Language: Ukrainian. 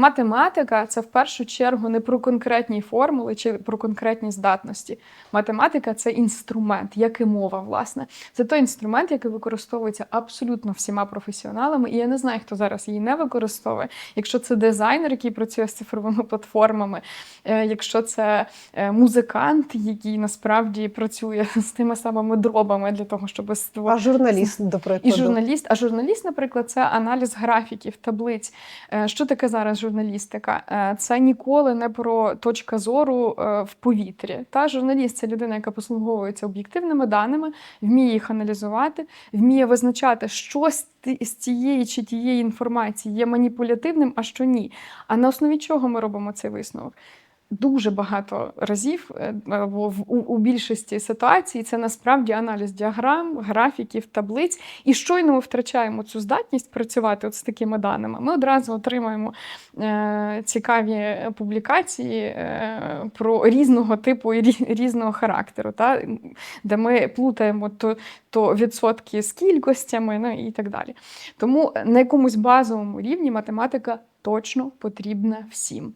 Математика це в першу чергу не про конкретні формули чи про конкретні здатності. Математика це інструмент, як і мова, власне. Це той інструмент, який використовується абсолютно всіма професіоналами. І я не знаю, хто зараз її не використовує. Якщо це дизайнер, який працює з цифровими платформами, е, якщо це е, музикант, який насправді працює з тими самими дробами для того, щоб А журналіст, до І журналіст, а журналіст, наприклад, це аналіз графіків, таблиць. Е, Що таке зараз журналістика? Е, Це ніколи не про точка зору е, в повітрі. Та журналіст це людина, яка послуговується об'єктивними даними, вміє їх аналізувати, вміє визначати, що з цієї чи тієї інформації є маніпулятивним, а що ні. А на основі чого ми робимо цей висновок? Дуже багато разів е, або в у, у більшості ситуацій це насправді аналіз діаграм, графіків, таблиць. І щойно ми втрачаємо цю здатність працювати от з такими даними, ми одразу отримаємо е, цікаві публікації е, про різного типу і різного характеру, та, де ми плутаємо то, то відсотки з кількостями ну, і так далі. Тому на якомусь базовому рівні математика точно потрібна всім.